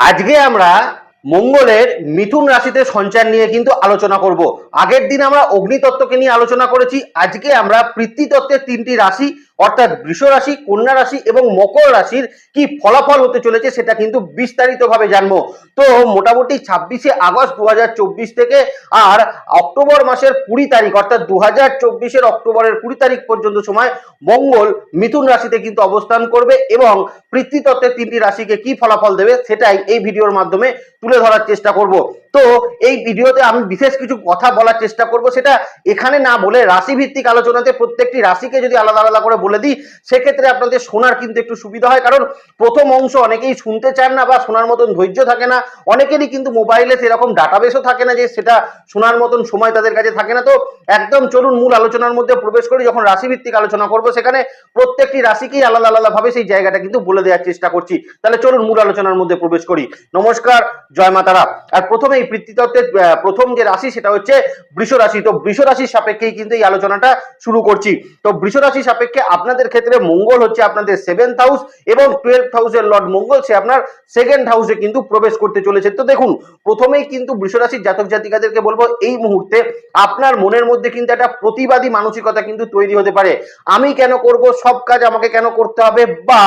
আজকে আমরা মঙ্গলের মিথুন রাশিতে সঞ্চার নিয়ে কিন্তু আলোচনা করব। আগের দিন আমরা অগ্নিতত্ত্বকে নিয়ে আলোচনা করেছি, আজকে আমরা পৃথ্বীতত্ত্বের তিনটি রাশি অর্থাৎ বৃষ রাশি, কন্যা রাশি এবং মকর রাশির কি ফলাফল হতে চলেছে সেটা কিন্তু বিস্তারিতভাবে জানব। তো মোটামুটি ছাব্বিশে আগস্ট দু হাজার চব্বিশ থেকে আর অক্টোবর মাসের কুড়ি তারিখ অর্থাৎ দু হাজার চব্বিশের অক্টোবরের কুড়ি তারিখ পর্যন্ত সময় মঙ্গল মিথুন রাশিতে কিন্তু অবস্থান করবে এবং পৃথ্বীতত্ত্বের তিনটি রাশিকে কি ফলাফল দেবে সেটাই এই ভিডিওর মাধ্যমে তুলে ধরার চেষ্টা করব। তো এই ভিডিওতে আমি বিশেষ কিছু কথা বলার চেষ্টা করব, সেটা এখানে না বলে রাশি ভিত্তিক আলোচনাতে প্রত্যেকটি রাশিকে যদি আলাদা আলাদা করে বলে দিই, সেক্ষেত্রে আপনাদের শোনার কিন্তু একটু সুবিধা হয়। কারণ প্রথম অংশ অনেকেই শুনতে চান না বা শোনার মতন ধৈর্য থাকে না। অনেকেরই কিন্তু মোবাইলে সেরকম ডাটাবেসও থাকে না যে সেটা শোনার মতন সময় তাদের কাছে থাকে না। তো একদম চলুন মূল আলোচনার মধ্যে প্রবেশ করি, যখন রাশি ভিত্তিক আলোচনা করব, সেখানে প্রত্যেকটি রাশিকেই আলাদা আলাদা ভাবে সেই জায়গাটা কিন্তু বলে দেওয়ার চেষ্টা করছি। তাহলে চলুন মূল আলোচনার মধ্যে প্রবেশ করি। নমস্কার, জয় মাতারা। আর প্রথমে এই পৃথ্বীতত্ত্বের আহ, প্রথম যে রাশি সেটা হচ্ছে বৃষ রাশি। তো বৃষ রাশির সাপেক্ষেই কিন্তু এই আলোচনাটা শুরু করছি। তো বৃষ রাশির সাপেক্ষে আপনাদের ক্ষেত্রে মঙ্গল হচ্ছে আপনাদের সেভেন্থ হাউস এবং টুয়েলভ হাউসের লর্ড মঙ্গল সে আপনার সেকেন্ড হাউসে কিন্তু প্রবেশ করতে চলেছে। তো দেখুন প্রথমেই কিন্তু বৃষ রাশির জাতক জাতিকাদেরকে বলব এই মুহূর্তে আপনার মনের মধ্যে কিন্তু একটা প্রতিবাদী মানসিকতা কিন্তু তৈরি হতে পারে। আমি কেন করব সব কাজ আমাকে কেন করতে হবে? বা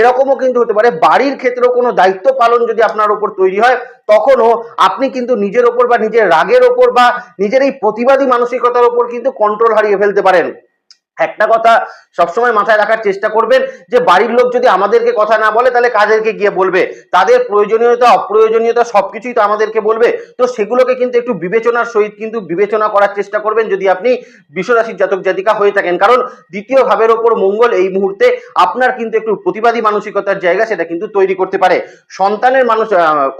এরকমও কিন্তু হতে পারে বাড়ির ক্ষেত্রেও কোনো দায়িত্ব পালন যদি আপনার উপর তৈরি হয় তখনও আপনি কিন্তু নিজের ওপর বা নিজের রাগের ওপর বা নিজের এই প্রতিবাদী মানসিকতার ওপর কিন্তু কন্ট্রোল হারিয়ে ফেলতে পারেন। একটা কথা সবসময় মাথায় রাখার চেষ্টা করবেন যে বাড়ির লোক যদি আমাদেরকে কথা না বলে তাহলে কাদেরকে গিয়ে বলবে? তাদের প্রয়োজনীয়তা, অপ্রয়োজনীয়তা সবকিছুই তো আমাদেরকে বলবে। তো সেগুলোকে কিন্তু একটু বিবেচনার সহিত কিন্তু বিবেচনা করার চেষ্টা করবেন যদি আপনি বিশ্বরাশির জাতক জাতিকা হয়ে থাকেন। কারণ দ্বিতীয় ভাবের ওপর মঙ্গল এই মুহূর্তে আপনার কিন্তু একটু প্রতিবাদী মানসিকতার জায়গা সেটা কিন্তু তৈরি করতে পারে। সন্তানের মানুষ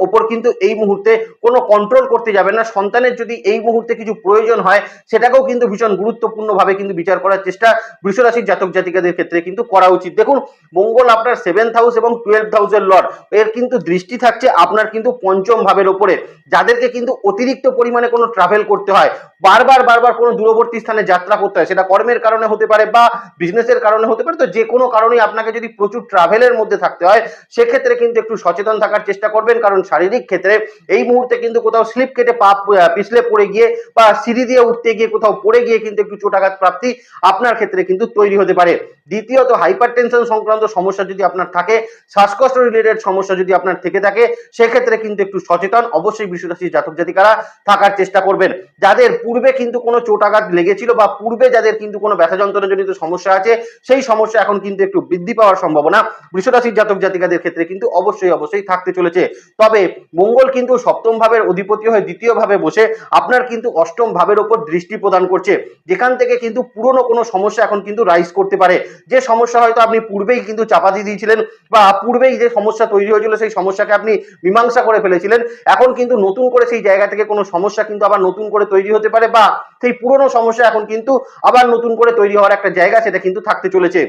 ওপর কিন্তু এই মুহূর্তে কোনো কন্ট্রোল করতে যাবে না। সন্তানের যদি এই মুহূর্তে কিছু প্রয়োজন হয়, সেটাকেও কিন্তু ভীষণ গুরুত্বপূর্ণভাবে কিন্তু বিচার করার চেষ্টা বৃষরাশির জাতক জাতিকাদের ক্ষেত্রে কিন্তু করা উচিত। দেখুন, মঙ্গল আপনার সেভেন্থ হাউস এবং টুয়েলভ হাউসের লর্ড এর কিন্তু দৃষ্টি থাকছে আপনার কিন্তু পঞ্চম ভাবের ওপরে, যাদেরকে কিন্তু অতিরিক্ত পরিমাণে কোনো ট্রাভেল করতে হয়, বারবার বারবার কোনো দূরবর্তী স্থানে যাত্রা করতে হয়, সেটা কর্মের কারণে হতে পারে বা বিজনেসের কারণে হতে পারে, তো যে কোনো কারণেই আপনাকে যদি প্রচুর ট্রাভেলের মধ্যে থাকতে হয়, সেক্ষেত্রে কিন্তু একটু সচেতন থাকার চেষ্টা করবেন, কারণ শারীরিক ক্ষেত্রে এই মুহূর্তে কিন্তু কোথাও স্লিপ কেটে পা পিছলে পড়ে গিয়ে বা সিঁড়ি দিয়ে উঠতে গিয়ে কোথাও পড়ে গিয়ে কিন্তু একটু চোটাঘাত প্রাপ্তি আপনার ক্ষেত্রে কিন্তু তৈরি হতে পারে। দ্বিতীয়ত হাইপার টেনশন সংক্রান্ত সমস্যা যদি আপনার থাকে শ্বাসকষ্ট রিলেটেড সমস্যা যদি আপনার থেকে থাকে, সেক্ষেত্রে কিন্তু একটু সচেতন। অবশ্যই বিশ্বরাশির জাতক জাতিকারা থাকার চেষ্টা করবেন। যাদের পূর্বে কিন্তু কোনো চোটাঘাত লেগেছিল বা পূর্বে যাদের কিন্তু কোনো ব্যথা যন্ত্রণাজনিত সমস্যা আছে, সেই সমস্যা এখন কিন্তু একটু বৃদ্ধি পাওয়ার সম্ভাবনা। বৃষরাশির জাতক জাতিকাদের ক্ষেত্রে কিন্তু অবশ্যই অবশ্যই থাকতে চলেছে। তবে মঙ্গল কিন্তু সপ্তম ভাবের অধিপতি হয়ে দ্বিতীয় ভাবে বসে আপনার কিন্তু অষ্টম ভাবের ওপর দৃষ্টি প্রদান করছে। যেখান থেকে কিন্তু পুরনো কোনো সমস্যা এখন কিন্তু রাইজ করতে পারে। যে সমস্যা হয়তো আপনি পূর্বেই কিন্তু চাপা দিয়ে দিয়েছিলেন বা পূর্বেই যে সমস্যা তৈরি হয়েছিল সেই সমস্যাকে আপনি মীমাংসা করে ফেলেছিলেন, এখন কিন্তু নতুন করে সেই জায়গা থেকে কোনো সমস্যা কিন্তু আবার নতুন করে তৈরি হতে পারে বা সেই পুরনো সমস্যা এখন কিন্তু আবার নতুন করে তৈরি হওয়ার একটা জায়গা সেটা কিন্তু থাকতে চলেছে।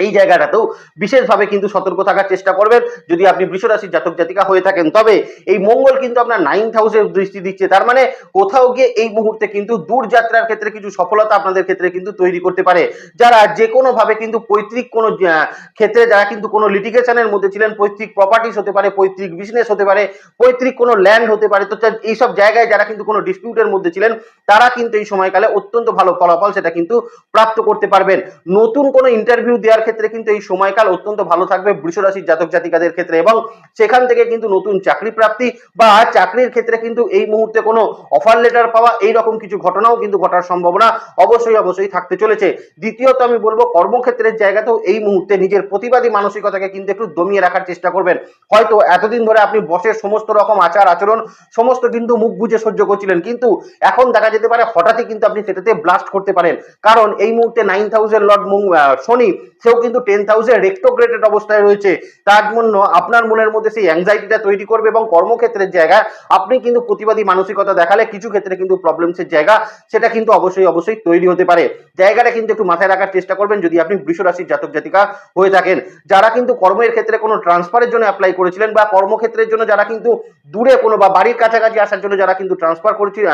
এই জায়গাটাতেও বিশেষভাবে কিন্তু সতর্ক থাকার চেষ্টা করবেন। যদি আপনি বৃষরাশির জাতক জাতিকা হয়ে থাকেন, তবে এই মঙ্গল কিন্তু আপনার নাইন্থ হাউসের দৃষ্টি দিচ্ছে। তার মানে কোথাও গিয়ে এই মুহূর্তে কিন্তু দূর যাত্রার ক্ষেত্রে কিছু সফলতা আপনাদের ক্ষেত্রে কিন্তু তৈরি করতে পারে। যারা যে কোনো ভাবে কিন্তু পৈতৃক কোনো ক্ষেত্রে যারা কিন্তু কোনো লিটিগেশনের মধ্যে ছিলেন, পৈতৃক প্রপার্টিস হতে পারে, পৈতৃক বিজনেস হতে পারে, পৈতৃক কোনো ল্যান্ড হতে পারে, তা- এইসব জায়গায় যারা কিন্তু কোনো ডিসপিউটের মধ্যে ছিলেন, তারা কিন্তু এই সময়কালে অত্যন্ত ভালো ফলাফল সেটা কিন্তু প্রাপ্ত করতে পারবেন। নতুন কোনো ইন্টারভিউ দেওয়ার ক্ষেত্রে কিন্তু এই সময়কাল অত্যন্ত ভালো থাকবে বৃষরাশির জাতক জাতিকাদের ক্ষেত্রে এবং সেখান থেকে কিন্তু নতুন চাকরি প্রাপ্তি বা চাকরির ক্ষেত্রে কিন্তু এই মুহূর্তে কোনো অফার লেটার পাওয়া এই রকম কিছু ঘটনাও কিন্তু ঘটার সম্ভাবনা অবশ্যই অবশ্যই থাকতে চলেছে। দ্বিতীয়ত আমি বলব কর্মক্ষেত্রের জায়গাতেও এই মুহূর্তে নিজের প্রতিবাদী মানসিকতাকে কিন্তু একটু দমিয়ে রাখার চেষ্টা করবেন। হয়তো এতদিন ধরে আপনি বসের সমস্ত রকম আচার আচরণ, সমস্ত কিন্তু মুখ বুঝে সহ্য করছিলেন, কিন্তু এখন দেখা যেতে পারে হঠাৎই কিন্তু আপনি সেটাতে ব্লাস্ট করতে পারেন। কারণ এই মুহূর্তে নাইন থাউজেন্ড লর্ড শনি সেও কিন্তু টেন থাউজেন্ড রেক্টোগ্রেটেড অবস্থায় রয়েছে। তার জন্য আপনার মনের মধ্যে সেই অ্যাংজাইটিটা তৈরি করবে এবং কর্মক্ষেত্রের জায়গায় আপনি কিন্তু প্রতিবাদী মানসিকতা দেখালে কিছু ক্ষেত্রে কিন্তু প্রবলেমসের জায়গা, সেটা কিন্তু অবশ্যই অবশ্যই তৈরি হতে পারে। জায়গাটা কিন্তু একটু মাথায় রাখার চেষ্টা করবেন যদি আপনি বৃষ রাশির জাতক জাতিকা হয়ে থাকেন। যারা কিন্তু কর্মের ক্ষেত্রে কোনো ট্রান্সফারের জন্য অ্যাপ্লাই করেছিলেন বা কর্মক্ষেত্রের জন্য যারা কিন্তু দূরে কোনো বা বাড়ির কাছাকাছি আসার জন্য যারা কিন্তু ট্রান্সফার করেছিল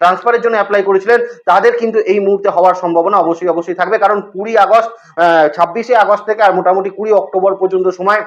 ট্রান্সফারের জন্য অ্যাপ্লাই করেছিলেন, তাদের কিন্তু এই মুহূর্তে হওয়ার সম্ভাবনা অবশ্যই অবশ্যই থাকবে। কারণ কুড়ি আগস্ট ছাব্বিশে আগস্ট থেকে আর মোটামুটি কুড়ি অক্টোবর পর্যন্ত সময়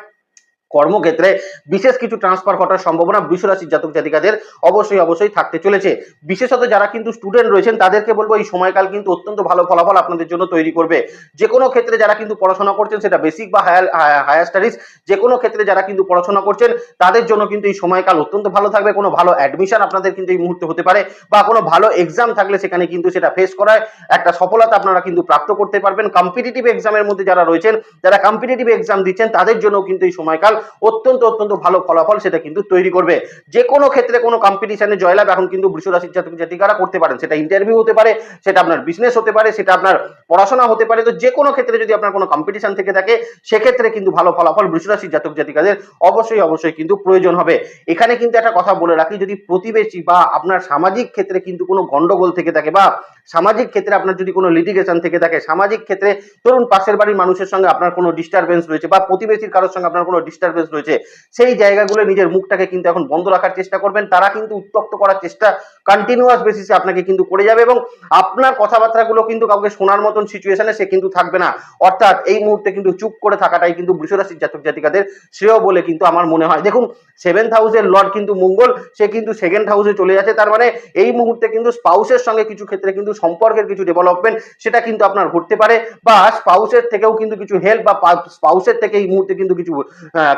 কর্মক্ষেত্রে বিশেষ কিছু ট্রান্সফার ঘটার সম্ভাবনা বৃষরাশির জাতক জাতিকাদের অবশ্যই অবশ্যই থাকতে চলেছে। বিশেষত যারা কিন্তু স্টুডেন্ট রয়েছেন, তাদেরকে বলব এই সময়কাল কিন্তু অত্যন্ত ভালো ফলাফল আপনাদের জন্য তৈরি করবে। যে কোনো ক্ষেত্রে যারা কিন্তু পড়াশোনা করছেন, সেটা বেসিক বা হায়ার হায়ার স্টাডিজ যে কোনো ক্ষেত্রে যারা কিন্তু পড়াশোনা করছেন, তাদের জন্য কিন্তু এই সময়কাল অত্যন্ত ভালো থাকবে। কোনো ভালো অ্যাডমিশন আপনাদের কিন্তু এই মুহূর্তে হতে পারে বা কোনো ভালো এক্সাম থাকলে সেখানে কিন্তু সেটা ফেস করায়। একটা সফলতা আপনারা কিন্তু প্রাপ্ত করতে পারবেন। কম্পিটিটিভ এক্সামের মধ্যে যারা রয়েছেন, যারা কম্পিটিটিভ এক্সাম দিচ্ছেন, তাদের জন্য কিন্তু এই সময়কাল অত্যন্ত অত্যন্ত ভালো ফলাফল সেটা কিন্তু তৈরি করবে। যে কোনো ক্ষেত্রে কোনো কম্পিটিশনে জয়লাভ এখন কিন্তু বৃষ রাশির জাতক জাতিকারা করতে পারেন। সেটা ইন্টারভিউ হতে পারে, সেটা আপনার বিজনেস হতে পারে, সেটা আপনার পড়াশোনা হতে পারে। তো যে কোনো ক্ষেত্রে যদি আপনার কোনো কম্পিটিশন থেকে থাকে, সেক্ষেত্রে কিন্তু ভালো ফলাফল বৃষ রাশির জাতক জাতিকাদের অবশ্যই অবশ্যই কিন্তু প্রয়োজন হবে। এখানে কিন্তু একটা কথা বলে রাখি, যদি প্রতিবেশী বা আপনার সামাজিক ক্ষেত্রে কিন্তু কোনো গন্ডগোল থেকে থাকে বা সামাজিক ক্ষেত্রে আপনার যদি কোনো লিটিগেশন থেকে থাকে, সামাজিক ক্ষেত্রে ধরুন পাশের বাড়ির মানুষের সঙ্গে আপনার কোনো ডিস্টারবেন্স রয়েছে বা প্রতিবেশীর কারোর সঙ্গে আপনার কোনো ডিস্টারবেন্স রয়েছে, সেই জায়গাগুলো নিজের মুখটাকে কিন্তু এখন বন্ধ রাখার চেষ্টা করবেন। তারা কিন্তু উত্তক্ত করার চেষ্টা কন্টিনিউয়াস বেসিসে আপনাকে কিন্তু করে যাবে এবং আপনার কথাবার্তাগুলো কিন্তু কাউকে শোনার মতন সিচুয়েশনে সে কিন্তু থাকবে না। অর্থাৎ এই মুহূর্তে কিন্তু চুপ করে থাকাটাই কিন্তু বৃষরাশির জাতক জাতিকাদের শ্রেয় বলে কিন্তু আমার মনে হয়। দেখুন সেভেন্থ হাউসের লর্ড কিন্তু মঙ্গল, সে কিন্তু সেকেন্ড হাউসে চলে যাচ্ছে। তার মানে এই মুহূর্তে কিন্তু স্পাউসের সঙ্গে কিছু ক্ষেত্রে কিন্তু সম্পর্কের কিছু ডেভেলপমেন্ট সেটা কিন্তু আপনার ঘটতে পারে বা স্পাউসের থেকেও কিন্তু কিছু হেল্প বা স্পাউসের থেকে এই মুহূর্তে কিন্তু কিছু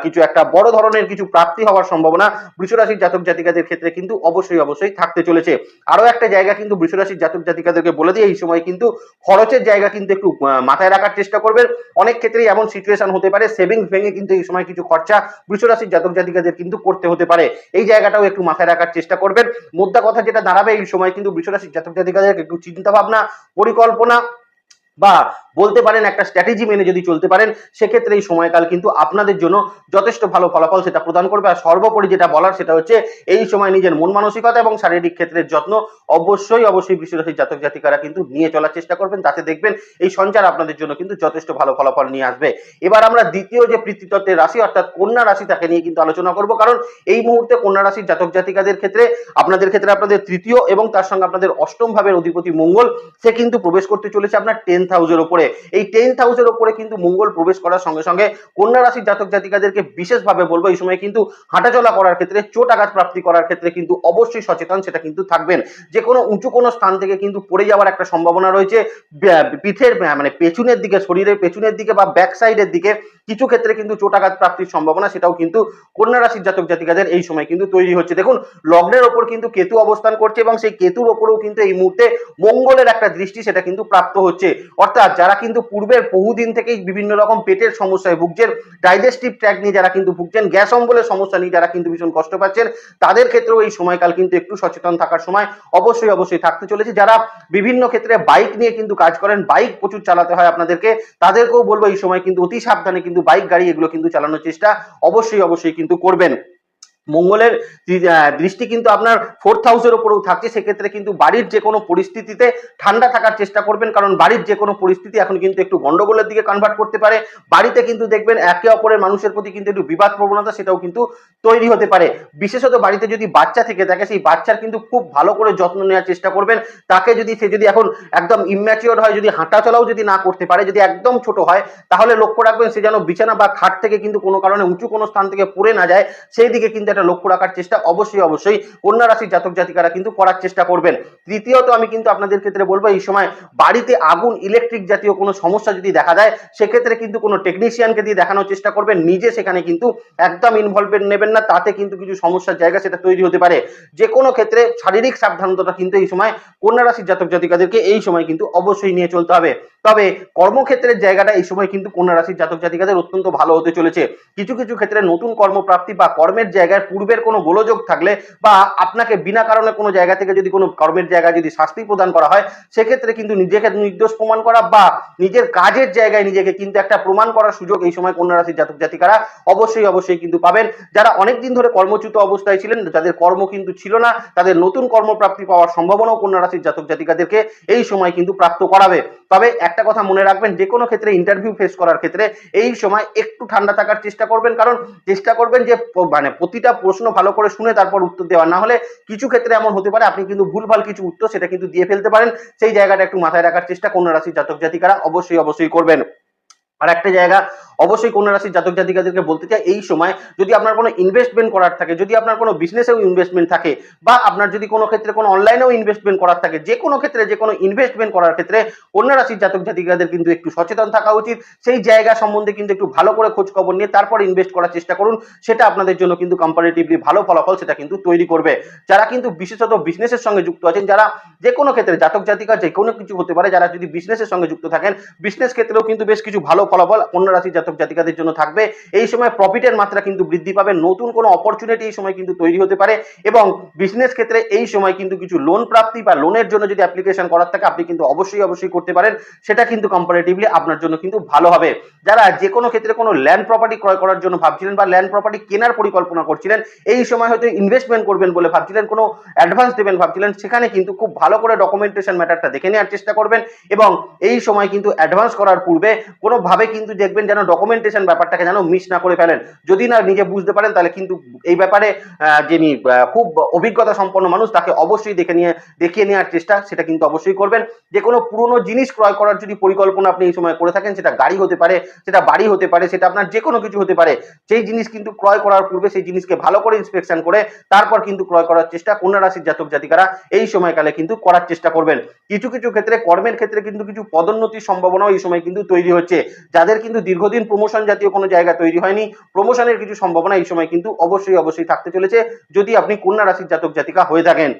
কিছু একটা বড় ধরনের কিছু প্রাপ্তি হওয়ার সম্ভাবনা বৃষরাশির জাতক জাতিকাদের ক্ষেত্রে কিন্তু অবশ্যই অবশ্যই থাকতে চলেছে। আরও একটা জায়গা কিন্তু বৃষরাশির জাতক জাতিকাদেরকে বলে দিয়ে এই সময় কিন্তু খরচের জায়গা কিন্তু একটু মাথায় রাখার চেষ্টা করবেন। অনেক ক্ষেত্রেই এমন সিচুয়েশন হতে পারে সেভিংস ভেঙে কিন্তু এই সময় কিছু খরচা বৃষরাশির জাতক জাতিকাদের কিন্তু করতে হতে পারে। এই জায়গাটাও একটু মাথায় রাখার চেষ্টা করবেন। মোদ্দা কথা যেটা দাঁড়াবে এই সময় কিন্তু বৃষরাশির জাতক জাতিকাদের একটু চিন্তা ভাবনা পরিকল্পনা বা বলতে পারেন, একটা স্ট্র্যাটেজি মেনে যদি চলতে পারেন, সেক্ষেত্রে এই সময়কাল কিন্তু আপনাদের জন্য যথেষ্ট ভালো ফলাফল সেটা প্রদান করবে। আর সর্বোপরি যেটা বলার সেটা হচ্ছে, এই সময় নিজের মন মানসিকতা এবং শারীরিক ক্ষেত্রের যত্ন অবশ্যই অবশ্যই বৃষরাশির জাতক জাতিকারা কিন্তু নিয়ে চলার চেষ্টা করবেন। তাতে দেখবেন এই সঞ্চার আপনাদের জন্য কিন্তু যথেষ্ট ভালো ফলাফল নিয়ে আসবে। এবার আমরা দ্বিতীয় যে পৃথিতত্ত্বের রাশি, অর্থাৎ কন্যা রাশি, তাকে নিয়ে কিন্তু আলোচনা করব। কারণ এই মুহূর্তে কন্যা রাশির জাতক জাতিকাদের ক্ষেত্রে, আপনাদের ক্ষেত্রে আপনাদের তৃতীয় এবং তার সঙ্গে আপনাদের অষ্টম ভাবের অধিপতি মঙ্গল, সে কিন্তু প্রবেশ করতে চলেছে আপনার টেন্থ হাউসের ওপরে এই টেন হাউসের ওপরে কিন্তু মঙ্গল প্রবেশ করার সঙ্গে সঙ্গে কন্যা রাশির জাতক জাতিকাদেরকে বিশেষভাবে বলব, এই সময় কিন্তু হাঁটাচলা করার ক্ষেত্রে, চোট আঘাত প্রাপ্তি করার ক্ষেত্রে কিন্তু অবশ্যই সচেতন, সেটা কিন্তু থাকবেন। যে কোনো উঁচু কোনো স্থান থেকে কিন্তু পড়ে যাওয়ার একটা সম্ভাবনা রয়েছে পিঠের মানে পেছনের দিকে, শরীরের পেছনের দিকে বা ব্যাক সাইডের দিকে। কিছু ক্ষেত্রে কিন্তু চোটাঘাত প্রাপ্তির সম্ভাবনা সেটাও কিন্তু কন্যা রাশির জাতক জাতিকাদের এই সময় কিন্তু তৈরি হচ্ছে। দেখুন, লগ্নের ওপর কিন্তু কেতু অবস্থান করছে এবং সেই কেতুর ওপরেও কিন্তু এই মুহূর্তে মঙ্গলের একটা দৃষ্টি সেটা কিন্তু প্রাপ্ত হচ্ছে। অর্থাৎ যারা কিন্তু পূর্বের বহুদিন থেকেই বিভিন্ন রকম পেটের সমস্যায় ভুগছেন ডাইজেস্টিভ ট্র্যাক নিয়ে যারা কিন্তু ভুগছেন, গ্যাস অম্বলের সমস্যা নিয়ে যারা কিন্তু ভীষণ কষ্ট পাচ্ছেন, তাদের ক্ষেত্রেও এই সময়কাল কিন্তু একটু সচেতন থাকার সময় অবশ্যই অবশ্যই থাকতে চলেছে। যারা বিভিন্ন ক্ষেত্রে বাইক নিয়ে কিন্তু কাজ করেন বাইক প্রচুর চালাতে হয় আপনাদেরকে, তাদেরকেও বলব এই সময় কিন্তু অতি সাবধানে কিন্তু বাইক গাড়ি এগুলো কিন্তু চালানোর চেষ্টা অবশ্যই অবশ্যই কিন্তু করবেন। মঙ্গলের দৃষ্টি কিন্তু আপনার ফোর্থ হাউসের উপরেও থাকছে। সেক্ষেত্রে কিন্তু বাড়ির যে কোনো পরিস্থিতিতে ঠান্ডা থাকার চেষ্টা করবেন, কারণ বাড়ির যে কোনো পরিস্থিতি এখন কিন্তু একটু গন্ডগোলের দিকে কনভার্ট করতে পারে। বাড়িতে কিন্তু দেখবেন একে অপরের মানুষের প্রতি কিন্তু একটু বিবাদ প্রবণতা সেটাও কিন্তু তৈরি হতে পারে। বিশেষত বাড়িতে যদি বাচ্চা থেকে থাকে, সেই বাচ্চার কিন্তু খুব ভালো করে যত্ন নেওয়ার চেষ্টা করবেন। তাকে যদি সে যদি এখন একদম ইম্যাচিওর হয়, যদি হাঁটা চলাও যদি না করতে পারে, যদি একদম ছোট হয়, তাহলে লক্ষ্য রাখবেন সে যেন বিছানা বা খাট থেকে কিন্তু কোনো কারণে উঁচু কোনো স্থান থেকে পড়ে না যায়। সেই দিকে কিন্তু একটা লক্ষ্য রাখার চেষ্টা অবশ্যই অবশ্যই কন্যা রাশির জাতক জাতিকারা কিন্তু করার চেষ্টা করবেন। তৃতীয়ত আমি কিন্তু আপনাদের ক্ষেত্রে বলব, এই সময় বাড়িতে আগুন ইলেকট্রিক জাতীয় কোনো সমস্যা যদি দেখা যায়, সেক্ষেত্রে কিন্তু কোনো টেকনিশিয়ানকে দিয়ে দেখানোর চেষ্টা করবেন। নিজে সেখানে কিন্তু একদম ইনভলভমেন্ট নেবেন না, তাতে কিন্তু কিছু সমস্যার জায়গা সেটা তৈরি হতে পারে। যে কোনো ক্ষেত্রে শারীরিক সাবধানতা কিন্তু এই সময় কন্যা রাশির জাতক জাতিকাদেরকে এই সময় কিন্তু অবশ্যই নিয়ে চলতে হবে। তবে কর্মক্ষেত্রের জায়গাটা এই সময় কিন্তু কন্যা রাশির জাতক জাতিকাদের অত্যন্ত ভালো হতে চলেছে। কিছু কিছু ক্ষেত্রে নতুন কর্মপ্রাপ্তি বা কর্মের জায়গায় পূর্বের কোনো গোলযোগ থাকলে বা আপনাকে বিনা কারণে কোনো জায়গা থেকে যদি কোনো কর্মের জায়গায় যদি শাস্তি প্রদান করা হয়, সেক্ষেত্রে কিন্তু নিজেকে নির্দোষ প্রমাণ করা বা নিজের কাজের জায়গায় নিজেকে কিন্তু একটা প্রমাণ করার সুযোগ এই সময় কন্যা রাশির জাতক জাতিকারা অবশ্যই অবশ্যই কিন্তু পাবেন। যারা অনেক দিন ধরে কর্মচ্যুত অবস্থায় ছিলেন, যাদের কর্ম কিন্তু ছিল না, তাদের নতুন কর্মপ্রাপ্তি পাওয়ার সম্ভাবনাও কন্যা রাশির জাতক জাতিকাদেরকে এই সময় কিন্তু প্রাপ্ত করাবে। তবে একটা কথা মনে রাখবেন যে কোনো ক্ষেত্রে ইন্টারভিউ ফেস করার ক্ষেত্রে এই সময় একটু ঠান্ডা থাকার চেষ্টা করবেন। কারণ চেষ্টা করবেন যে মানে প্রতিটা প্রশ্ন ভালো করে শুনে তারপর উত্তর দেওয়া না হলে কিছু ক্ষেত্রে এমন হতে পারে, আপনি কিন্তু ভুলভাল কিছু উত্তর সেটা কিন্তু দিয়ে ফেলতে পারেন। সেই জায়গাটা একটু মাথায় রাখার চেষ্টা কন্যা রাশির জাতক জাতিকারা অবশ্যই অবশ্যই করবেন। আর একটা জায়গা অবশ্যই কন্যা রাশির জাতক জাতিকাদেরকে বলতে চাই, এই সময় যদি আপনার কোনো ইনভেস্টমেন্ট করার থাকে, যদি আপনার কোনো বিজনেসেও ইনভেস্টমেন্ট থাকে, বা আপনার যদি কোনো ক্ষেত্রে কোনো অনলাইনেও ইনভেস্টমেন্ট করার থাকে, যে কোনো ক্ষেত্রে, যে কোনো ইনভেস্টমেন্ট করার ক্ষেত্রে কন্যা রাশির জাতক জাতিকাদের কিন্তু একটু সচেতন থাকা উচিত। সেই জায়গা সম্বন্ধে কিন্তু একটু ভালো করে খোঁজ খবর নিয়ে তারপর ইনভেস্ট করার চেষ্টা করুন। সেটা আপনাদের জন্য কিন্তু কম্পারেটিভলি ভালো ফলাফল সেটা কিন্তু তৈরি করবে। যারা কিন্তু বিশেষত বিজনেসের সঙ্গে যুক্ত আছেন, যারা যে কোনো ক্ষেত্রে, জাতক জাতিকা যে কোনো কিছু হতে পারে, যারা যদি বিজনেসের সঙ্গে যুক্ত থাকেন বিজনেস ক্ষেত্রেও কিন্তু বেশ কিছু ভালো ফলাফল কন্যা রাশির জাতক জাতিকাদের জন্য থাকবে। এই সময় প্রফিটের মাত্রা কিন্তু বৃদ্ধি পাবে। নতুন কোনো অপরচুনিটি এই সময় কিন্তু তৈরি হতে পারে এবং বিজনেস ক্ষেত্রে এই সময় কিন্তু কিছু লোন প্রাপ্তি বা লোনের জন্য যদি অ্যাপ্লিকেশন করার থাকে, আপনি কিন্তু অবশ্যই অবশ্যই করতে পারেন। সেটা কিন্তু কম্পারেটিভলি আপনার জন্য কিন্তু ভালো হবে। যারা যে কোনো ক্ষেত্রে কোনো ল্যান্ড প্রপার্টি ক্রয় করার জন্য ভাবছিলেন বা ল্যান্ড প্রপার্টি কেনার পরিকল্পনা করছিলেন, এই সময় হয়তো ইনভেস্টমেন্ট করবেন বলে ভাবছিলেন, কোনো অ্যাডভান্স দেবেন ভাবছিলেন, সেখানে কিন্তু খুব ভালো করে ডকুমেন্টেশন ম্যাটারটা দেখে নেওয়ার চেষ্টা করবেন এবং এই সময় কিন্তু অ্যাডভান্স করার পূর্বে কোনোভাবে কিন্তু দেখবেন যেন ডকুমেন্টেশন ব্যাপারটাকে যেন মিস না করে ফেলেন। যদি না নিজে বুঝতে পারেন, তাহলে কিন্তু এই ব্যাপারে যিনি খুব অভিজ্ঞতা সম্পন্ন মানুষ, তাকে অবশ্যই দেখে নিয়ে, দেখিয়ে নেওয়ার চেষ্টা, সেটা কিন্তু অবশ্যই করবেন। যে কোনো পুরনো জিনিস ক্রয় করার যদি পরিকল্পনা আপনি এই সময় করে থাকেন, সেটা গাড়ি হতে পারে, সেটা বাড়ি হতে পারে, সেটা আপনার যে কোনো কিছু হতে পারে সেই জিনিস কিন্তু ক্রয় করার পূর্বে সেই জিনিসকে ভালো করে ইন্সপেকশন করে, তারপর কিন্তু ক্রয় করার চেষ্টা কন্যা রাশির জাতক জাতিকারা এই সময়কালে কিন্তু করার চেষ্টা করবেন। কিছু কিছু ক্ষেত্রে কর্মের ক্ষেত্রে কিন্তু কিছু পদোন্নতির সম্ভাবনাও এই সময় কিন্তু তৈরি হচ্ছে। যাদের কিন্তু দীর্ঘদিন প্রমোশন জাতীয় কোনো জায়গা তৈরি হয়নি প্রমোশনের কিছু সম্ভাবনা এই সময় কিন্তু অবশ্যই অবশ্যই থাকতে চলেছে। যদি আপনি কন্যা রাশির জাতক জাতিকা হয়ে থাকেন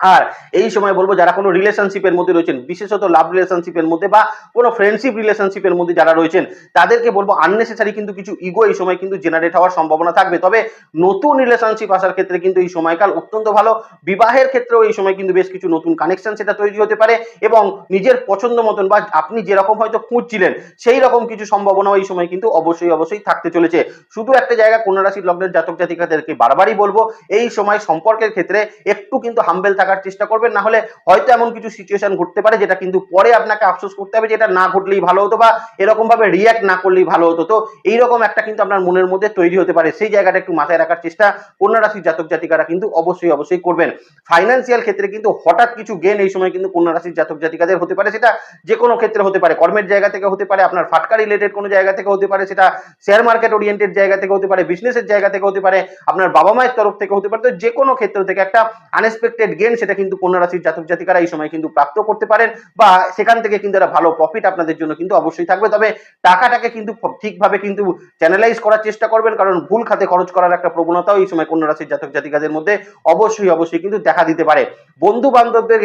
আর এই সময় বলব যারা কোনো রিলেশনশিপের মধ্যে রয়েছেন, বিশেষত লাভ রিলেশনশিপের মধ্যে বা কোনো ফ্রেন্ডশিপ রিলেশনশিপের মধ্যে যারা রয়েছেন, তাদেরকে বলব আননেসেসারি কিন্তু কিছু ইগো এই সময় কিন্তু জেনারেট হওয়ার সম্ভাবনা থাকবে। তবে নতুন রিলেশনশিপ আসার ক্ষেত্রে কিন্তু এই সময়কাল অত্যন্ত ভালো। বিবাহের ক্ষেত্রেও এই সময় কিন্তু বেশ কিছু নতুন কানেকশন সেটা তৈরি হতে পারে এবং নিজের পছন্দ মতন বা আপনি যেরকম হয়তো খুঁজছিলেন সেই রকম কিছু সম্ভাবনাও এই সময় কিন্তু অবশ্যই অবশ্যই থাকতে চলেছে। শুধু একটা জায়গা কন্যা রাশির লগ্নের জাতক জাতিকাদেরকে বারবারই বলব, এই সময় সম্পর্কের ক্ষেত্রে একটু কিন্তু হাম্বেল থাকার চেষ্টা করবেন না হলে হয়তো এমন কিছু সিচুয়েশন ঘটতে পারে যেটা কিন্তু পরে আপনাকে আফসোস করতে হবে যেটা না ঘটলেই ভালো হতো বা এরকম ভাবে রিয়াক্ট না করলেই ভালো হতো। তো এইরকম একটা কিন্তু আপনার মনের মধ্যে তৈরি হতে পারে। সেই জায়গাটা একটু মাথায় রাখার চেষ্টা কন্যা রাশির জাতক জাতিকারা কিন্তু অবশ্যই অবশ্যই করবেন। ফাইন্যান্সিয়াল ক্ষেত্রে কিন্তু হঠাৎ কিছু গেন এই সময় কিন্তু কন্যা রাশির জাতক জাতিকাদের হতে পারে, সেটা যে কোনো ক্ষেত্রে হতে পারে। কর্মের জায়গা থেকে হতে পারে, আপনার ফাটকা রিলেটেড কোনো জায়গা থেকে হতে পারে, সেটা শেয়ার মার্কেট ওরিয়েন্টেড জায়গা থেকে হতে পারে বিজনেসের জায়গা থেকে হতে পারে, আপনার বাবা মায়ের তরফ থেকে হতে পারে। তো যে কোনো ক্ষেত্র থেকে একটা আনএক্সপেক্টেড গেন সেটা কিন্তু কন্যা রাশির জাতক জাতিকারা এই সময় কিন্তু প্রাপ্ত করতে পারেন বা সেখান থেকে কিন্তু একটা ভালো প্রফিট আপনাদের জন্য কিন্তু অবশ্যই থাকবে। তবে টাকাটাকে কিন্তু ঠিকভাবে কিন্তু চ্যানেলাইজ করার চেষ্টা করবেন, কারণ ভুল খাতে খরচ করার একটা প্রবণতাও এই সময় কন্যা রাশির জাতক জাতিকাদের মধ্যে অবশ্যই অবশ্যই কিন্তু দেখা দিতে পারে। বন্ধু বান্ধবদের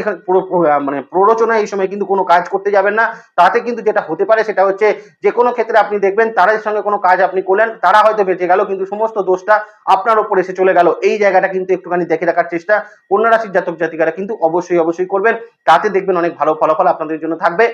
মানে প্ররোচনা এই সময় কিন্তু কোনো কাজ করতে যাবেন না। তাতে কিন্তু যেটা হতে পারে সেটা হচ্ছে যে কোনো ক্ষেত্রে আপনি দেখবেন তারাই সঙ্গে কোনো কাজ আপনি করলেন, তারা হয়তো বেঁচে গেল কিন্তু সমস্ত দোষটা আপনার ওপর এসে চলে গেল। এই জায়গাটা কিন্তু একটুখানি দেখে রাখার চেষ্টা কন্যা রাশির জাতক জাতিকারা কিন্তু অবশ্যই অবশ্যই করবেন। তাতে দেখবেন অনেক ভালো ফলাফল আপনাদের জন্য থাকবে।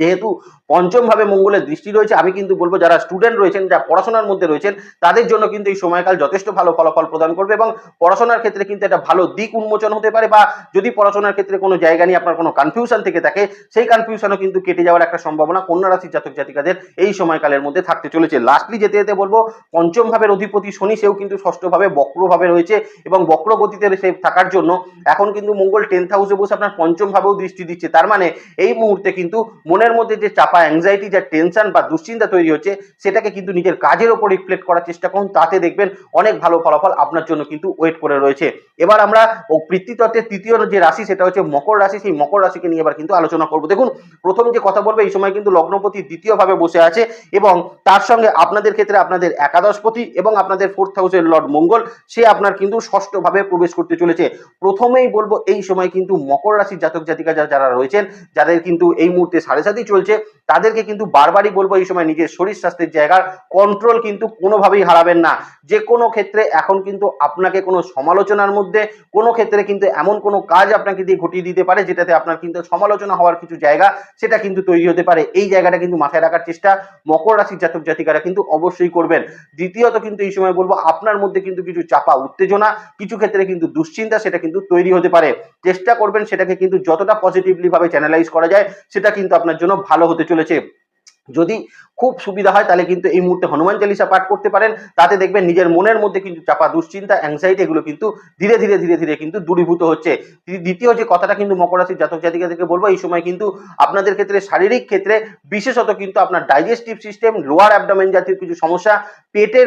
যেহেতু পঞ্চম ভাবে মঙ্গলের দৃষ্টি রয়েছে, আমি কিন্তু বলব যারা স্টুডেন্ট রয়েছেন, যারা পড়াশোনার মধ্যে রয়েছেন, তাদের জন্য কিন্তু এই সময়কাল যথেষ্ট ভালো ফলাফল প্রদান করবে এবং পড়াশোনার ক্ষেত্রে কিন্তু একটা ভালো দিক উন্মোচন হতে পারে বা যদি পড়াশোনার ক্ষেত্রে কোনো জায়গা নিয়ে আপনার কোনো কনফিউশন থেকে থাকে, সেই কনফিউশনও কিন্তু কেটে যাওয়ার একটা সম্ভাবনা কন্যা রাশির জাতক জাতিকাদের এই সময়কালের মধ্যে থাকতে চলেছে। লাস্টলি যেতে যেতে বলব পঞ্চম ভাবের অধিপতি শনি সেও কিন্তু ষষ্ঠভাবে বক্রভাবে রয়েছে এবং বক্র গতিতে সে থাকার জন্য এখন কিন্তু মঙ্গল টেন্থ হাউসে বসে আপনার পঞ্চম ভাবেও দৃষ্টি দিচ্ছে। তার মানে এই মুহূর্তে কিন্তু মনের মধ্যে যে চাপা অ্যাংজাইটি যে টেনশন বা দুশ্চিন্তা তৈরি হচ্ছে, সেটাকে কিন্তু নিজের কাজের ওপর রিফ্লেক্ট করার চেষ্টা করুন। তাতে দেখবেন অনেক ভালো ফলাফল আপনার জন্য কিন্তু ওয়েট করে রয়েছে। এবার আমরা ও পৃথিতত্ত্বের তৃতীয় যে রাশি, সেটা হচ্ছে মকর রাশি। সেই মকর রাশিকে নিয়ে এবার কিন্তু আলোচনা করব। দেখুন, প্রথম যে কথা বলব, এই সময় কিন্তু লগ্নপতি দ্বিতীয়ভাবে বসে আছে এবং তার সঙ্গে আপনাদের ক্ষেত্রে আপনাদের একাদশপতি এবং আপনাদের ফোর্থ হাউসের লর্ড মঙ্গল, সে আপনার কিন্তু ষষ্ঠভাবে প্রবেশ করতে চলেছে। প্রথমেই বলব, এই সময় কিন্তু মকর রাশির জাতক জাতিকা যারা যারা রয়েছেন, যাদের কিন্তু এই মুহূর্তে সাড়ে সাতই চলছে, তাদেরকে কিন্তু বারবারই বলব এই সময় নিজের শরীর স্বাস্থ্যের জায়গার কন্ট্রোল কিন্তু কোনোভাবেই হারাবেন না। যে কোনো ক্ষেত্রে এখন কিন্তু আপনাকে কোনো সমালোচনার মধ্যে, কোনো ক্ষেত্রে কিন্তু এমন কোনো কাজ আপনাকে দিয়ে ঘটিয়ে দিতে পারে, যেটাতে আপনার কিন্তু সমালোচনা হওয়ার কিছু জায়গা, সেটা কিন্তু তৈরি হতে পারে। এই জায়গাটা কিন্তু মাথায় রাখার চেষ্টা মকর রাশির জাতক জাতিকারা কিন্তু অবশ্যই করবেন। দ্বিতীয়ত কিন্তু এই সময় বলব, আপনার মধ্যে কিন্তু কিছু চাপা, উত্তেজনা, কিছু ক্ষেত্রে কিন্তু দুশ্চিন্তা সেটা কিন্তু তৈরি হতে পারে। চেষ্টা করবেন সেটাকে কিন্তু যতটা পজিটিভলি ভাবে চ্যানেলাইজ করা যায়, সেটা কিন্তু আপনার ভালো হতে চলেছে। যদি খুব সুবিধা হয়, তাহলে কিন্তু এই মুহূর্তে হনুমান চালিসা পাঠ করতে পারেন। তাতে দেখবেন নিজের মনের মধ্যে কিন্তু চাপা দুশ্চিন্তা অ্যাংজাইটি এগুলো কিন্তু ধীরে ধীরে ধীরে ধীরে কিন্তু দূরীভূত হচ্ছে। দ্বিতীয় যে কথাটা কিন্তু মকর রাশির জাতক জাতিকাদেরকে বলব, এই সময় কিন্তু আপনাদের ক্ষেত্রে, শারীরিক ক্ষেত্রে বিশেষত কিন্তু আপনার ডাইজেস্টিভ সিস্টেম লোয়ার অ্যাবডোমেন জাতীয় কিছু সমস্যা, পেটের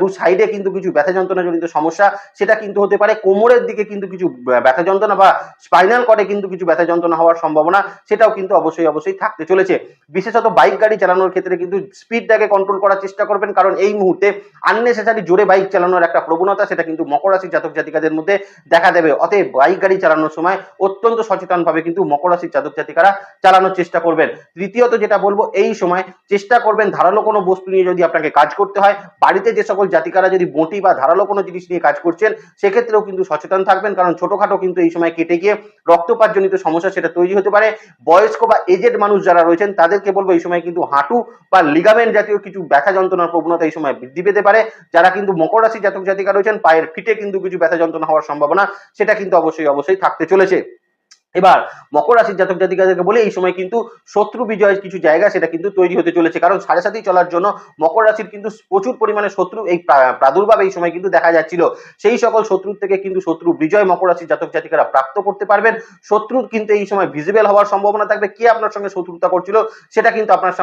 দু সাইডে কিন্তু কিছু ব্যথা যন্ত্রণা জনিত সমস্যা, সেটা কিন্তু হতে পারে। কোমরের দিকে কিন্তু কিছু ব্যথা যন্ত্রণা বা স্পাইনাল কর্ডে কিন্তু কিছু ব্যথা যন্ত্রণা হওয়ার সম্ভাবনা, সেটাও কিন্তু অবশ্যই অবশ্যই থাকতে চলেছে। বিশেষত বাইক গাড়ি চালানোর ক্ষেত্রে কিন্তু স্পিডটাকে কন্ট্রোল করার চেষ্টা করবেন। কারণ এই মুহূর্তে আননেসেসারি জোরে বাইক চালানোর একটা প্রবণতা, সেটা কিন্তু মকর রাশির জাতক জাতিকাদের মধ্যে দেখা দেবে। অতএব বাইক গাড়ি চালানোর সময় অত্যন্ত সচেতনভাবে কিন্তু মকর রাশির জাতক জাতিকারা চালানোর চেষ্টা করবেন। তৃতীয়ত যেটা বলব, এই সময় চেষ্টা করবেন ধারালো কোনো বস্তু নিয়ে যদি আপনাকে কাজ করতে হয়। বাড়িতে যে সকল জাতিকারা যদি বটি বা ধারালো কোনো জিনিস নিয়ে কাজ করছেন, সেক্ষেত্রেও কিন্তু সচেতন থাকবেন। কারণ ছোটখাটো কিন্তু এই সময় কেটে গিয়ে রক্তপাতজনিত সমস্যা সেটা তৈরি হতে পারে। বয়স্ক বা এজেড মানুষ যারা রয়েছেন, তাদেরকে বলব এই সময় কিন্তু হাঁটু বা লিগামেন্ট জাতীয় কিছু ব্যথা যন্ত্রণার প্রবণতা এই সময় বৃদ্ধি পেতে পারে, যারা কিন্তু মকর রাশি জাতক জাতিকা রয়েছেন, পায়ের ফিটে কিন্তু কিছু ব্যথা যন্ত্রণা হওয়ার সম্ভাবনা, সেটা কিন্তু অবশ্যই অবশ্যই থাকতে চলেছে। এবার মকর রাশির জাতক জাতিকাদেরকে বলে এই সময় কিন্তু শত্রু বিজয়ের কিছু জায়গা সেটা কিন্তু তৈরি হতে চলেছে। কারণ সাড়ে সাথেই চলার জন্য মকর রাশির কিন্তু প্রচুর পরিমাণে শত্রু এই প্রা- প্রাদুর্ভাব এই সময় কিন্তু দেখা যাচ্ছিল। সেই সকল শত্রুর থেকে কিন্তু শত্রু বিজয় মকর রাশির জাতক জাতিকারা প্রাপ্ত করতে পারবেন। শত্রু কিন্তু এই সময় ভিজিবল হওয়ার সম্ভাবনা থাকবে। কে আপনার সঙ্গে শত্রুতা করছিল সেটা কিন্তু আপনার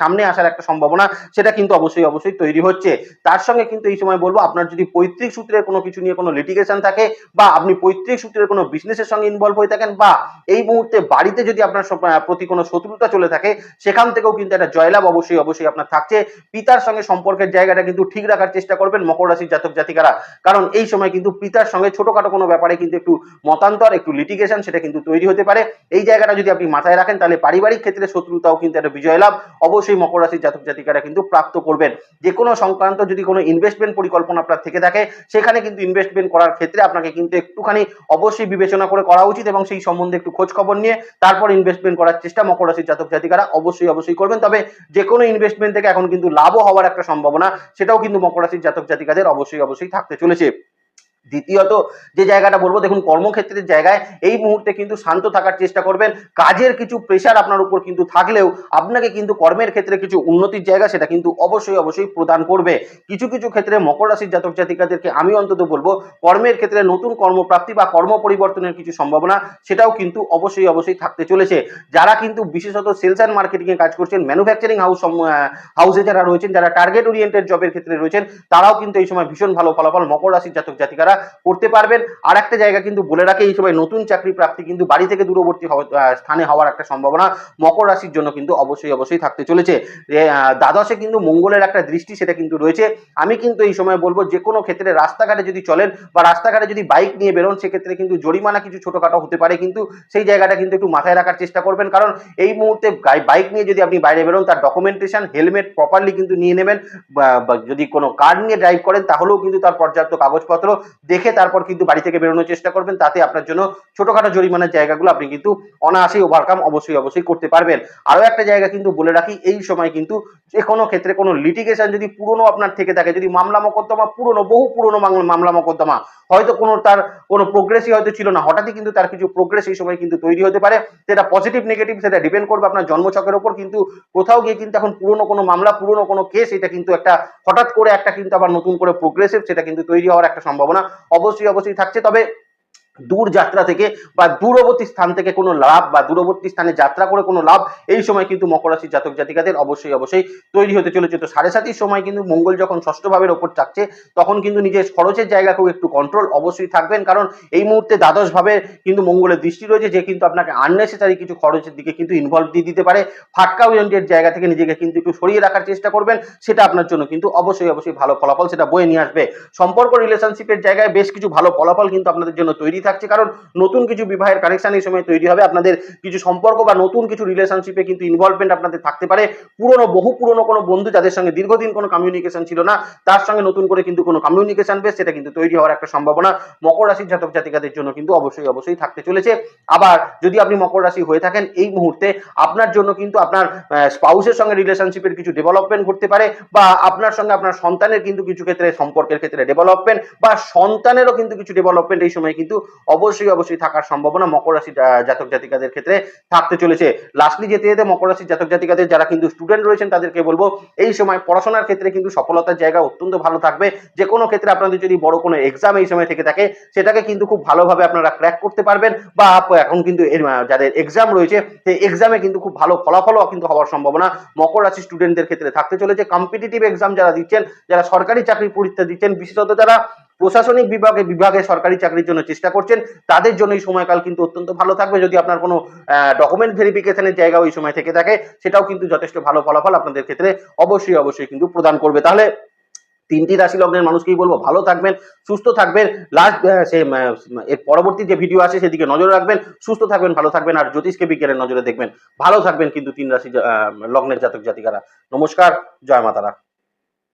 সামনে আসার একটা সম্ভাবনা সেটা কিন্তু অবশ্যই অবশ্যই তৈরি হচ্ছে। তার সঙ্গে কিন্তু এই সময় বলব আপনার যদি পৈতৃক সূত্রের কোনো কিছু নিয়ে কোনো লিটিগেশন থাকে বা আপনি পৈতৃক সূত্রের কোনো বিজনেসের সঙ্গে ইনভলভ হয়ে থাকেন বা এই মুহূর্তে বাড়িতে যদি আপনার প্রতি কোনো শত্রুতা চলে থাকে, সেখান থেকেও কিন্তু একটা জয়লাভ অবশ্যই অবশ্যই আপনার থাকছে। পিতার সঙ্গে সম্পর্কের জায়গাটা কিন্তু ঠিক রাখার চেষ্টা করবেন মকর রাশির জাতক জাতিকারা। কারণ এই সময় কিন্তু পিতার সঙ্গে ছোটখাটো কোনো ব্যাপারে কিন্তু একটু মতান্তর, একটু লিটিগেশন সেটা কিন্তু তৈরি হতে পারে। এই জায়গাটা যদি আপনি মাথায় রাখেন, তাহলে পারিবারিক ক্ষেত্রে শত্রুতাও কিন্তু একটা বিজয় লাভ অবশ্যই মকর রাশির জাতক জাতিকারা কিন্তু প্রাপ্ত করবেন। যে কোনো সংক্রান্ত যদি কোনো ইনভেস্টমেন্ট পরিকল্পনা আপনার থেকে থাকে, সেখানে কিন্তু ইনভেস্টমেন্ট করার ক্ষেত্রে আপনাকে কিন্তু একটুখানি অবশ্যই বিবেচনা করে করা উচিত এবং সেই সম্বন্ধে একটু খোঁজ খবর নিয়ে তারপর ইনভেস্টমেন্ট করার চেষ্টা মকর রাশির জাতক জাতিকারা অবশ্যই অবশ্যই করবেন। তবে যে কোনো ইনভেস্টমেন্ট থেকে এখন কিন্তু লাভও হওয়ার একটা সম্ভাবনা, সেটাও কিন্তু মকর রাশির জাতক জাতিকাদের অবশ্যই অবশ্যই থাকতে চলেছে। দ্বিতীয়ত যে জায়গাটা বলব, দেখুন, কর্মক্ষেত্রের জায়গায় এই মুহূর্তে কিন্তু শান্ত থাকার চেষ্টা করবেন। কাজের কিছু প্রেশার আপনার উপর কিন্তু থাকলেও আপনাকে কিন্তু কর্মের ক্ষেত্রে কিছু উন্নতির জায়গা সেটা কিন্তু অবশ্যই অবশ্যই প্রদান করবে। কিছু কিছু ক্ষেত্রে মকর রাশির জাতক জাতিকাদেরকে আমি অন্তত বলব, কর্মের ক্ষেত্রে নতুন কর্মপ্রাপ্তি বা কর্ম পরিবর্তনের কিছু সম্ভাবনা সেটাও কিন্তু অবশ্যই অবশ্যই থাকতে চলেছে। যারা কিন্তু বিশেষত সেলস অ্যান্ড মার্কেটিং এ কাজ করছেন ম্যানুফ্যাকচারিং হাউস হাউসে যারা রয়েছেন, যারা টার্গেট ওরিয়েন্টেড জবের ক্ষেত্রে রয়েছেন, তারাও কিন্তু এই সময় ভীষণ ভালো ফলাফল মকর রাশির জাতক জাতিকারা করতে পারবেন। আর একটা জায়গা কিন্তু বলে রাখে, এই সময় নতুন চাকরি প্রাপ্তি কিন্তু বাড়ি থেকে দূরবর্তী স্থানে হওয়ার একটা সম্ভাবনা মকর রাশির জন্য কিন্তু অবশ্যই অবশ্যই থাকতে চলেছে। দ্বাদশে কিন্তু মঙ্গলের একটা দৃষ্টি সেটা কিন্তু রয়েছে। আমি কিন্তু এই সময় বলব, যে কোনো ক্ষেত্রে রাস্তাঘাটে যদি চলেন বা রাস্তাঘাটে যদি বাইক নিয়ে বেরোন, সেক্ষেত্রে কিন্তু জরিমানা কিছু ছোটখাটো হতে পারে, কিন্তু সেই জায়গাটা কিন্তু একটু মাথায় রাখার চেষ্টা করবেন। কারণ এই মুহূর্তে বাইক নিয়ে যদি আপনি বাইরে বেরোন, তার ডকুমেন্টেশন হেলমেট প্রপারলি কিন্তু নিয়ে নেবেন। যদি কোনো কার নিয়ে ড্রাইভ করেন, তাহলেও কিন্তু তার পর্যাপ্ত কাগজপত্র দেখে তারপর কিন্তু বাড়ি থেকে বেরোনোর চেষ্টা করবেন। তাতে আপনার জন্য ছোটখাটো জরিমানার জায়গাগুলো আপনি কিন্তু অনায়াসেই ওভারকাম অবশ্যই অবশ্যই করতে পারবেন। আরও একটা জায়গা কিন্তু বলে রাখি, এই সময় কিন্তু যে কোনো ক্ষেত্রে কোনো লিটিগেশন যদি পুরনো আপনার থেকে থাকে, যদি মামলা মোকদ্দমা পুরনো, বহু পুরনো মামলা- মোকদ্দমা, হয়তো কোনো তার কোনো প্রোগ্রেসই হয়তো ছিল না, হঠাৎই কিন্তু তার কিছু প্রোগ্রেস এই সময় কিন্তু তৈরি হতে পারে। সেটা পজিটিভ নেগেটিভ সেটা ডিপেন্ড করবে আপনার জন্মছকের ওপর, কিন্তু কোথাও গিয়ে কিন্তু এখন পুরনো কোনো মামলা, পুরনো কোনো কেস এটা কিন্তু একটা হঠাৎ করে একটা কিন্তু আবার নতুন করে প্রোগ্রেসিভ সেটা কিন্তু তৈরি হওয়ার একটা সম্ভাবনা অবশ্যই অবশ্যই থাকছে। তবে দূর যাত্রা থেকে বা দূরবর্তী স্থান থেকে কোনো লাভ বা দূরবর্তী স্থানে যাত্রা করে কোনো লাভ, এই সময় কিন্তু মকর রাশির জাতক জাতিকাদের অবশ্যই অবশ্যই তৈরি হতে চলেছে। তো সাড়ে সাতির সময় কিন্তু মঙ্গল যখন ষষ্ঠ ভাবের ওপর থাকছে তখন কিন্তু নিজের খরচের জায়গা জায়গাকেও একটু কন্ট্রোল অবশ্যই থাকবেন। কারণ এই মুহূর্তে দ্বাদশ ভাবে কিন্তু মঙ্গলের দৃষ্টি রয়েছে, যে কিন্তু আপনাকে আননেসেসারি কিছু খরচের দিকে কিন্তু ইনভলভ দিয়ে দিতে পারে। ফাটকা ওরিয়েন্টেড জায়গা থেকে নিজেকে কিন্তু একটু সরিয়ে রাখার চেষ্টা করবেন, সেটা আপনার জন্য কিন্তু অবশ্যই অবশ্যই ভালো ফলাফল সেটা বয়ে নিয়ে আসবে। সম্পর্ক রিলেশনশিপের জায়গায় বেশ কিছু ভালো ফলাফল কিন্তু আপনাদের জন্য তৈরি থাকছে, কারণ নতুন কিছু বিবাহের কানেকশন এই সময় তৈরি হবে। আপনাদের কিছু সম্পর্ক বা নতুন কিছু রিলেশনশিপে কিন্তু ইনভলভমেন্ট আপনাদের থাকতে পারে। পুরনো, বহু পুরনো কোনো বন্ধু যাদের সঙ্গে দীর্ঘদিন কোনো কমিউনিকেশন ছিল না, তার সঙ্গে নতুন করে কিন্তু কোনো কমিউনিকেশন বেশ, সেটা কিন্তু তৈরি হওয়ার একটা সম্ভাবনা। মকর রাশির জাতক জাতিকাদের জন্য কিন্তু অবশ্যই অবশ্যই থাকতে চলেছে। আবার যদি আপনি মকর রাশি হয়ে থাকেন, এই মুহূর্তে আপনার জন্য কিন্তু আপনার স্পাউসের সঙ্গে রিলেশনশিপের কিছু ডেভেলপমেন্ট ঘটতে পারে, বা আপনার সঙ্গে আপনার সন্তানের কিন্তু কিছু ক্ষেত্রে, সম্পর্কের ক্ষেত্রে ডেভেলপমেন্ট বা সন্তানেরও কিন্তু কিছু ডেভেলপমেন্ট এই সময় কিন্তু অবশ্যই অবশ্যই থাকার সম্ভাবনা মকর রাশি জাতক জাতিকাদের ক্ষেত্রে থাকতে চলেছে। লাস্টলি যেতে যেতে মকর রাশির জাতক জাতিকাদের যারা কিন্তু স্টুডেন্ট রয়েছেন, তাদেরকে বলব, এই সময় পড়াশোনার ক্ষেত্রে কিন্তু সফলতার জায়গা অত্যন্ত ভালো থাকবে। যে কোনো ক্ষেত্রে আপনাদের যদি বড় কোনো এক্সাম এই সময় থেকে থাকে, সেটাকে কিন্তু খুব ভালোভাবে আপনারা ক্র্যাক করতে পারবেন বা এখন কিন্তু যাদের এক্সাম রয়েছে, সেই এক্সামে কিন্তু খুব ভালো ফলাফলও কিন্তু হওয়ার সম্ভাবনা মকর রাশি স্টুডেন্টদের ক্ষেত্রে থাকতে চলেছে। কম্পিটিটিভ এক্সাম যারা দিচ্ছেন, যারা সরকারি চাকরির পরীক্ষা দিচ্ছেন, বিশেষত যারা প্রশাসনিক বিভাগে বিভাগে সরকারি চাকরির জন্য চেষ্টা করছেন। তাদের জন্য এই সময়কাল কিন্তু অত্যন্ত ভালো থাকবে। যদি আপনার কোনো ডকুমেন্ট ভেরিফিকেশনের জায়গা ওই সময় থেকে থাকে, সেটাও কিন্তু যথেষ্ট ভালো ফলাফল আপনাদের ক্ষেত্রে অবশ্যই অবশ্যই কিন্তু প্রদান করবে। তাহলে তিনটি রাশি লগ্নের মানুষকেই বলব, ভালো থাকবেন, সুস্থ থাকবেন লাস্ট সে এর পরবর্তী যে ভিডিও আছে সেদিকে নজর রাখবেন, সুস্থ থাকবেন, ভালো থাকবেন, আর জ্যোতিষকে বিজ্ঞানের নজরে দেখবেন। ভালো থাকবেন কিন্তু তিন রাশি লগ্নের জাতক জাতিকারা। নমস্কার, জয় মাতারা।